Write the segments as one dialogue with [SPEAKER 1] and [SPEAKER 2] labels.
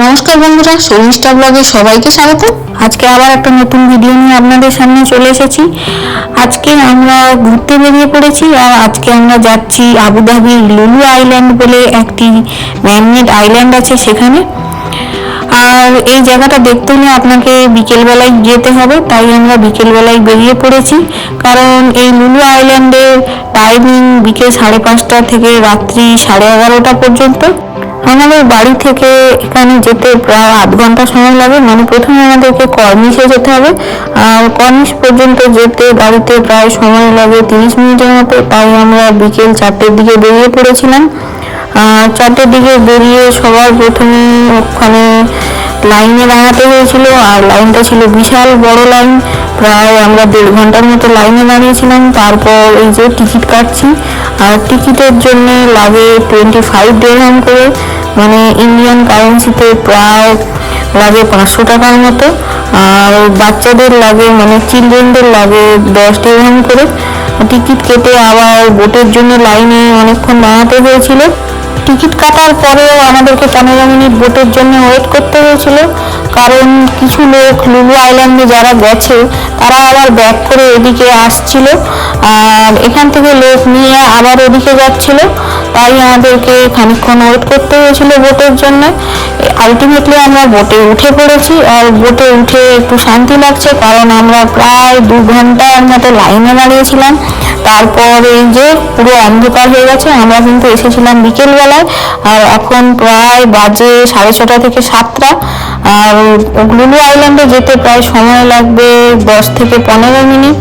[SPEAKER 1] নমস্কার বন্ধুরা, শর্মিষ্ঠা ব্লগে সবাইকে স্বাগত। আজকে আবার একটা নতুন ভিডিও নিয়ে আপনাদের সামনে চলে এসেছি। আজকে আমরা ঘুরতে বেরিয়ে পড়েছি আর আজকে আমরা যাচ্ছি আবুধাবির লুলু আইল্যান্ড বলে একটি ম্যানমেড আইল্যান্ড আছে সেখানে। আর এই জায়গাটা দেখতে হলে আপনাকে বিকেলবেলায় যেতে হবে, তাই আমরা বিকেলবেলায় বেরিয়ে পড়েছি। কারণ এই লুলু আইল্যান্ডের টাইমিং বিকেল সাড়ে পাঁচটা থেকে রাত্রি সাড়ে এগারোটা পর্যন্ত। আমাদের বাড়ি থেকে এখানে যেতে প্রায় আধ ঘণ্টা সময় লাগে। মানে প্রথমে আমাদেরকে কর্নিশে যেতে হবে। কর্নিশ পর্যন্ত যেতে গাড়িতে প্রায় সময় লাগে তিরিশ মিনিটের মতো। তাই আমরা বিকেল চারটের দিকে বেরিয়ে পড়েছিলাম। চারটের দিকে বেরিয়ে সবার প্রথমে ওখানে লাইনে দাঁড়াতে হয়েছিল। আর লাইনটা ছিল বিশাল বড় লাইন। প্রায় আমরা দেড় ঘণ্টার মতো লাইনে দাঁড়িয়েছিলাম। তারপর এই যে টিকিট কাটছি। আর টিকিটের জন্য লাগে টোয়েন্টি ফাইভ ডেরহাম করে মানে ইন্ডিয়ান কারেন্সিতে প্রায় লাগে পাঁচশো টাকার মতো। আর বাচ্চাদের লাগে মানে চিলড্রেনদের লাগে দশ ডেরহাম করে। টিকিট কেটে আবার বোটের জন্য লাইনে অনেকক্ষণ দাঁড়াতে হয়েছিল। টিকিট কাটার পরেও আমাদেরকে পনেরো মিনিট বোটের জন্য ওয়েট করতে হয়েছিল। কারণ কিছু লোক লুলু আইল্যান্ডে যারা গেছে, তারা আবার ব্যাক করে এদিকে আসছিল। আর এখান থেকে লোক নিয়ে আবার ওদিকে যাচ্ছিল। তাই আমাদেরকে খানিক্ষণ ওয়েট করতে হয়েছিল বোটের জন্য। আলটিমেটলি আমরা বোটে উঠে পড়েছি আর বোটে উঠে একটু শান্তি লাগছে কারণ আমরা প্রায় দু ঘণ্টার মতো লাইনে দাঁড়িয়েছিলাম। তারপর এই যে পুরো অন্ধকার হয়ে গেছে, আমরা কিন্তু এসেছিলাম বিকেলবেলায়, আর এখন প্রায় বাজে সাড়ে ছটা থেকে সাতটা, আর লুলু আইল্যান্ডে যেতে প্রায় সময় লাগবে দশ থেকে পনেরো মিনিট।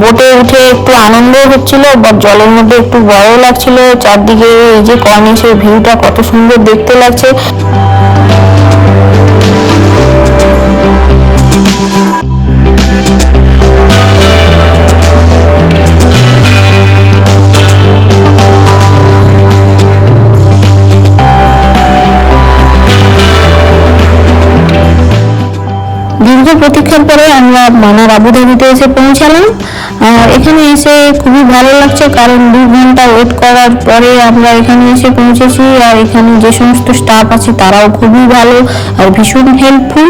[SPEAKER 1] বোটে উঠে একটু আনন্দ হচ্ছিল, বা জলের মধ্যে একটু ভয়ও লাগছিল, চারদিকে এই যে কর্নিশের ভিউটা কত সুন্দর দেখতে লাগছে। দীর্ঘ প্রতীক্ষার পরে আমরা মানার আবুধাবিতে এসে পৌঁছালাম এখানে এসে খুবই ভালো লাগছে, কারণ দু ঘণ্টা ওয়েট করার পরে আমরা এখানে এসে পৌঁছেছি, আর এখানে যে সমস্ত স্টাফ আছে তারাও খুবই ভালো আর ভীষণ হেল্পফুল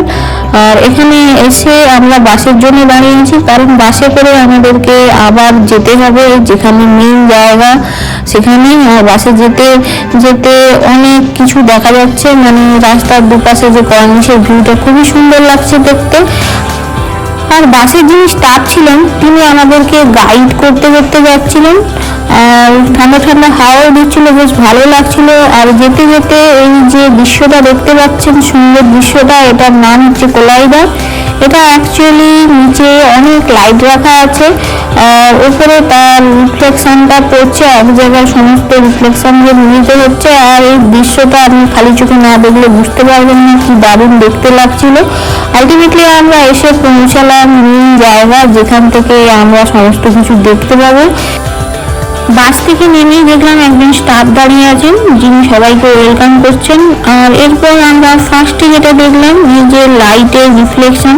[SPEAKER 1] আর এখানে এসে আমরা বাসের জন্য দাঁড়িয়েছি, কারণ বাসে করে আমাদেরকে আবার যেতে হবে যেখানে মেন জায়গা সেখানে বাসে যেতে যেতে অনেক কিছু দেখা যাচ্ছে মানে রাস্তার দুপাশে যে কর্নিশের ভিউটা খুবই সুন্দর লাগছে দেখতে। আর বাসের যিনি স্টাফ ছিলেন, তিনি আমাদেরকে গাইড করতে করতে যাচ্ছিলেন। ঠান্ডা ঠান্ডা হাওয়াও দিচ্ছিল, বেশ ভালো লাগছিল। আর যেতে যেতে এই যে দৃশ্যটা দেখতে পাচ্ছেন, সুন্দর দৃশ্যটা, এটার নাম হচ্ছে কোলাইডার এটা অ্যাকচুয়ালি নিচে অনেক লাইট রাখা আছে। উপরে তার রিফ্লেকশনটা পড়ছে, এক জায়গায় সমস্ত রিফ্লেকশন যে নিতে হচ্ছে। আর এই দৃশ্যটা আপনি খালি চোখে না দেখলে বুঝতে পারবেন না কি দারুণ দেখতে লাগছিল। আলটিমেটলি আমরা এসে পৌঁছালাম মেন জায়গা, যেখান থেকে আমরা সমস্ত কিছু দেখতে পাবো। বাস থেকে নেমেই দেখলাম একজন স্টাফ দাঁড়িয়ে আছেন, যিনি সবাইকে ওয়েলকাম করছেন। আর এরপর আমরা ফার্স্টে যেটা দেখলাম এই যে লাইটের রিফ্লেকশন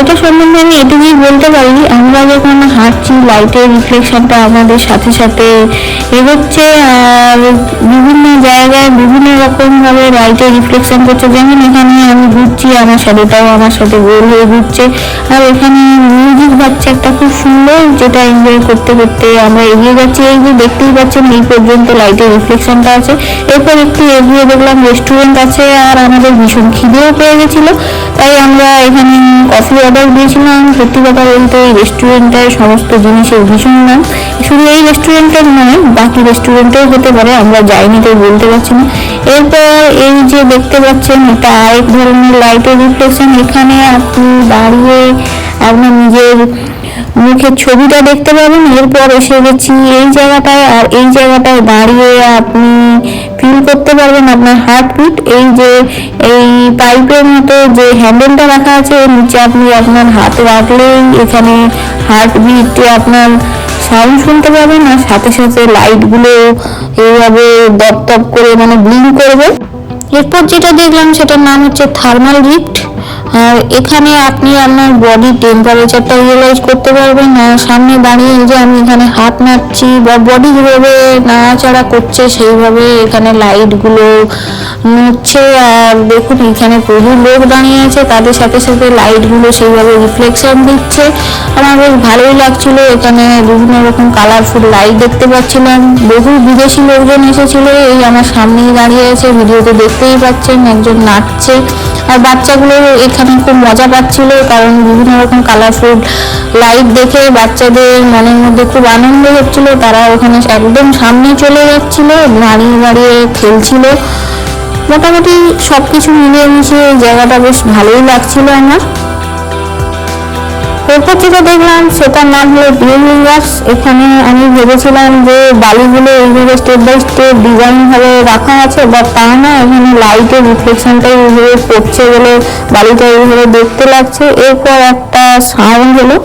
[SPEAKER 1] এটা সম্বন্ধে আমি এটুকুই বলতে পারি আমরা যখন হাঁটছি লাইটের রিফ্লেকশনটা আমাদের সাথে সাথে এগোচ্ছে আর বিভিন্ন জায়গায় বিভিন্ন রকমভাবে লাইটের রিফ্লেকশন করছে। যেমন এখানে আমি ঘুরছি, আমার সাথেটাও আমার সাথে গোল হয়ে ঘুরছে। আর এখানে মিউজিক বাজছে একটা খুব সুন্দর যেটা এনজয় করতে করতে আমরা এগিয়ে যাচ্ছি। এই যে দেখতেই পাচ্ছেন, এই পর্যন্ত লাইটের রিফ্লেকশনটা আছে। এরপর একটু এগিয়ে দেখলাম রেস্টুরেন্ট আছে আর আমাদের ভীষণ খিদেও পেয়ে গেছিল। তাই আমরা এখানে কফি অর্ডার দিয়েছিলাম। সত্যি কথা বলতে এই রেস্টুরেন্টের সমস্ত জিনিসের ভীষণ নাম শুধু এই রেস্টুরেন্টের নয়, বাকি রেস্টুরেন্টেও হতে পারে, আমরা যাইনি তাই বলতে পারছি না। এরপর এই যে দেখতে পাচ্ছেন, এটা আরেক ধরনের লাইটের রিফ্লেকশন এখানে আপনি দাঁড়িয়ে আপনার নিজের মুখের ছবিটা দেখতে পাবেন। এরপর এসে গেছি এই জায়গাটায়, আর এই জায়গাটায় দাঁড়িয়ে আপনি ফিল করতে পারবেন আপনার হার্টবিট এই যে, এই পাইপের মতো যে হ্যান্ডেলটা রাখা আছে, এর নিচে আপনি আপনার হাত রাখলেই এখানে হার্টবিট আপনার সাউন্ড শুনতে পাবেন আর সাথে সাথে লাইটগুলো এইভাবে দপ দপ করে মানে ব্লিং করবে। এরপর যেটা দেখলাম, সেটার নাম হচ্ছে থার্মাল গিফট আর এখানে আপনি আপনার বডি টেম্পারেচারটা রিয়েলাইজ করতে পারবেন। আর সামনে দাঁড়িয়ে যে আমি এখানে হাত নাড়ছি, বা বডি যেভাবে নাড়াচাড়া করছে সেইভাবে এখানে লাইটগুলো নড়ছে আর দেখুন, এখানে প্রচুর লোক দাঁড়িয়ে আছে, তাদের সাথে সাথে লাইটগুলো সেইভাবে রিফ্লেকশন দিচ্ছে। আমার বেশ ভালোই লাগছিল, এখানে বিভিন্ন রকম কালারফুল লাইট দেখতে পাচ্ছিলাম। বহু বিদেশি লোকজন এসেছিল, এই আমার সামনেই দাঁড়িয়ে আছে, ভিডিওতে দেখতেই পাচ্ছেন, একজন নাচছে। আর বাচ্চাগুলো এখানে খুব মজা পাচ্ছিল, কারণ বিভিন্ন রকম কালারফুল লাইট দেখে বাচ্চাদের মনের মধ্যে খুব আনন্দ হচ্ছিল। তারা ওখানে একদম সামনে চলে যাচ্ছিল দাঁড়িয়ে দাঁড়িয়ে খেলছিল। মোটামুটি সব কিছু মিলিয়ে মিশিয়ে জায়গাটা বেশ ভালোই লাগছিল আমার। এরপর যেটা দেখলাম সেটার নাম হলো বিউনিভার্স এখানে আমি ভেবেছিলাম যে বালিগুলো এইভাবে স্টেপ বাই স্টেপ ডিজাইন ভাবে রাখা আছে বাট তা না, এখানে লাইটের রিফ্লেকশনটা এইভাবে পড়ছে বলে বালিটা এইভাবে দেখতে লাগছে। এরপর একটা সাউন্ড হলো।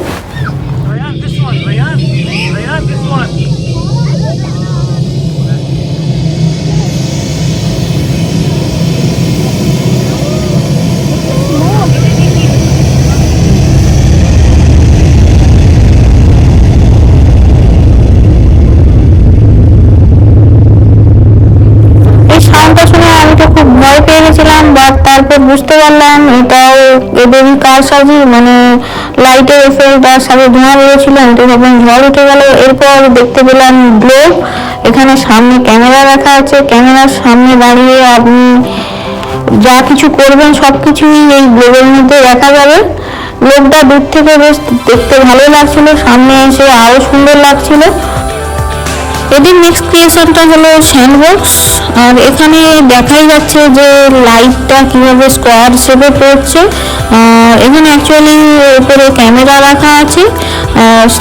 [SPEAKER 1] বাট তারপর বুঝতে পারলাম এটাও এদেরই কারসাজি মানে লাইটের এফেক্ট আর সাথে ধোঁয়া বেরোছিল তো ভাবলাম ঝড় উঠে গেল। এরপর দেখতে পেলাম গ্লোব এখানে সামনে ক্যামেরা রাখা আছে। ক্যামেরার সামনে দাঁড়িয়ে আপনি যা কিছু করবেন সব কিছুই এই গ্লোবের মধ্যে দেখা যাবে। গ্লোবটা দূর থেকে বেশ দেখতে ভালো লাগছিল, সামনে এসে আরও সুন্দর লাগছিল। এদের নেক্সট ক্রিয়েশনটা হলো স্যান্ডবক্স আর এখানে দেখাই যাচ্ছে যে লাইটটা কীভাবে স্কোয়ার শেপে পড়ছে। এখানে অ্যাকচুয়ালি উপরে ক্যামেরা রাখা আছে।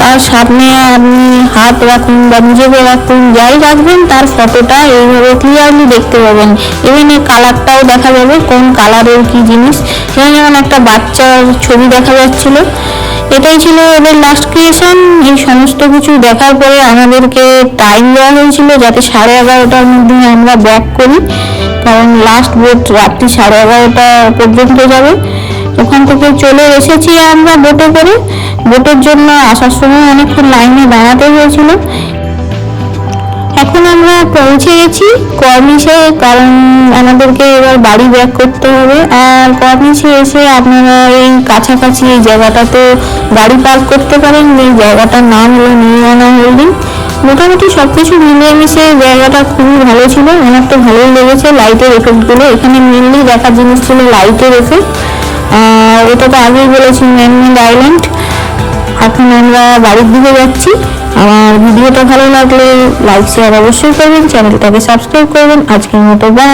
[SPEAKER 1] তার সামনে আপনি হাত রাখুন বা নিজেকে রাখুন, যাই রাখবেন, তার ফটোটা এইভাবে ক্লিয়ারলি দেখতে পাবেন। এখানে কালারটাও দেখা যাবে, কোন কালারের কি জিনিস। এখানে যেমন একটা বাচ্চার ছবি দেখা যাচ্ছিল। এটাই ছিল এদের লাস্ট ক্রিয়েশন এই সমস্ত কিছু দেখার পরে আমাদেরকে টাইম দেওয়া হয়েছিল যাতে সাড়ে এগারোটার মধ্যে আমরা ব্যাক করি। কারণ লাস্ট বোট রাত্রি সাড়ে এগারোটা পর্যন্ত যাবে। ওখান থেকে চলে এসেছি আমরা বোটে করে। বোটের জন্য আসার সময় অনেকক্ষণ লাইনে দাঁড়াতে হয়েছিল। এখন আমরা পৌঁছে গেছি কর্নিশে কারণ আমাদেরকে এবার বাড়ি ব্যাক করতে হবে। আর কর্নিশে এসে আপনারা এই কাছাকাছি এই জায়গাটাতে গাড়ি পার্ক করতে পারেন। এই জায়গাটার নাম হলো নির্মাণা হোল্ডিং মোটামুটি সব কিছু মিলিয়ে মিশে জায়গাটা খুবই ভালো ছিল। আমার তো ভালোই লেগেছে লাইটের এফেক্টগুলো এখানে মেনলি দেখার জিনিস ছিল লাইটের এফেক্ট এটা তো আগেই বলেছি ম্যানমেড আইল্যান্ড এখন আমরা বাড়ির দিকে যাচ্ছি। আমার ভিডিওটা ভালো লাগলে লাইক শেয়ার অবশ্যই করবেন চ্যানেলটাকে সাবস্ক্রাইব করবেন। আজকের মতো বাই